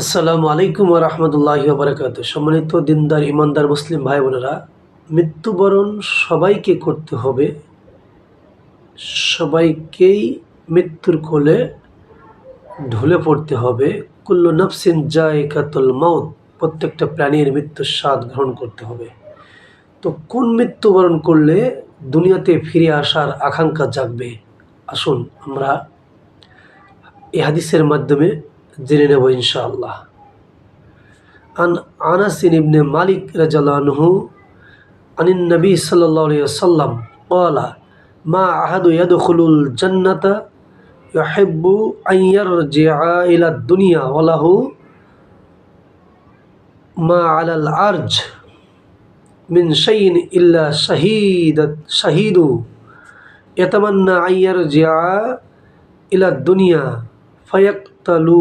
আসসালামু আলাইকুম রহমতুল্লাহি বারকাত সম্মানিত দিনদার ইমানদার মুসলিম ভাই বোনেরা, মৃত্যুবরণ সবাইকে করতে হবে। সবাইকেই মৃত্যুর কোলে ঢলে পড়তে হবে। কুল্লু নফসিন জায়কাতুল মাউত, প্রত্যেকটা প্রাণীর মৃত্যুর স্বাদ গ্রহণ করতে হবে। তো কোন মৃত্যুবরণ করলে দুনিয়াতে ফিরে আসার আকাঙ্ক্ষা জাগবে? আসুন আমরা এই হাদিসের মাধ্যমে জেনে নেব ইনশাআল্লাহ। আন আনাসিন ইবনে মালিক রাজালানহু আনিন নবী সাল্লাহ সাল্লাম কলা মা আহাদু ইয়াদুল জান্নাতা ইয়াহেব্বু আইয়ার জে ইলা দুনিয়া ওলাহু মা আলাল আর্জ মিন শাইন ইল্লা শাহিদ শাহিদু ইয়াতামান্না আইয়ার জে ইলা দুনিয়া ফয়াক্তালু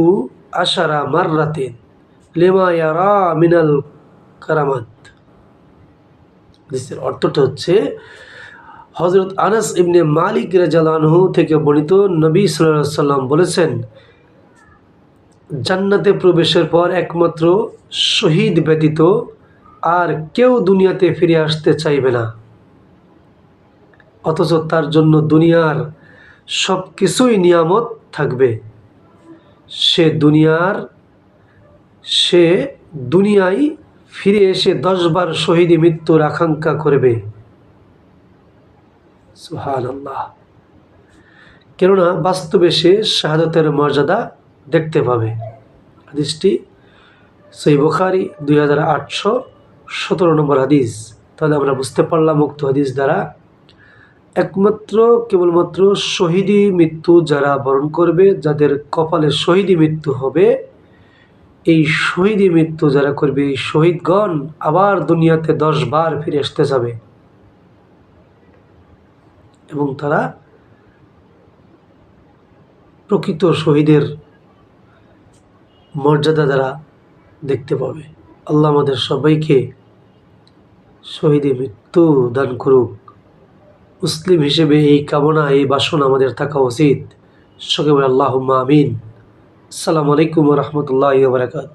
আশারা মাররাতিন লেমা ইয়ারা মিনাল কারামাত। হাদিসের অর্থটা হচ্ছে হজরত আনাস ইবনে মালিক রেজালানহু থেকে বর্ণিত নবী সাল্লাহ সাল্লাম বলেছেন, জান্নাতে প্রবেশের পর একমাত্র শহীদ ব্যতীত আর কেউ দুনিয়াতে ফিরে আসতে চাইবে না। অথচ তার জন্য দুনিয়ার সব কিছুই নিয়ামত থাকবে। সে দুনিয়ার, সে দুনিয়ায় ফিরে এসে দশবার শহীদি মৃত্যুর আকাঙ্ক্ষা করবে। সুহান আল্লাহ কেননা বাস্তবে সে শাহাদতের মর্যাদা দেখতে পাবে। হাদিসটি সেই বুখারি দুই হাজার আটশো সতেরো নম্বর হাদিস। তাহলে আমরা বুঝতে পারলাম উক্ত হাদিস দ্বারা একমাত্র, কেবলমাত্র শহীদি মৃত্যু যারা বরণ করবে, যাদের কপালে শহীদি মৃত্যু হবে, এই শহীদি মৃত্যু যারা করবে, এই শহীদগণ আবার দুনিয়াতে দশ বার ফিরে আসতে যাবে। এবং তারা প্রকৃত শহীদের মর্যাদা দ্বারা দেখতে পাবে। আল্লাহ আমাদের সবাইকে শহীদে মৃত্যু দান করুক। মুসলিম হিসেবে এই কামনা, এই বাসন আমাদের থাকা উচিত। সকলে আল্লাহ আমিন। আসসালামু আলাইকুম রহমতুল্লাহ বারকাত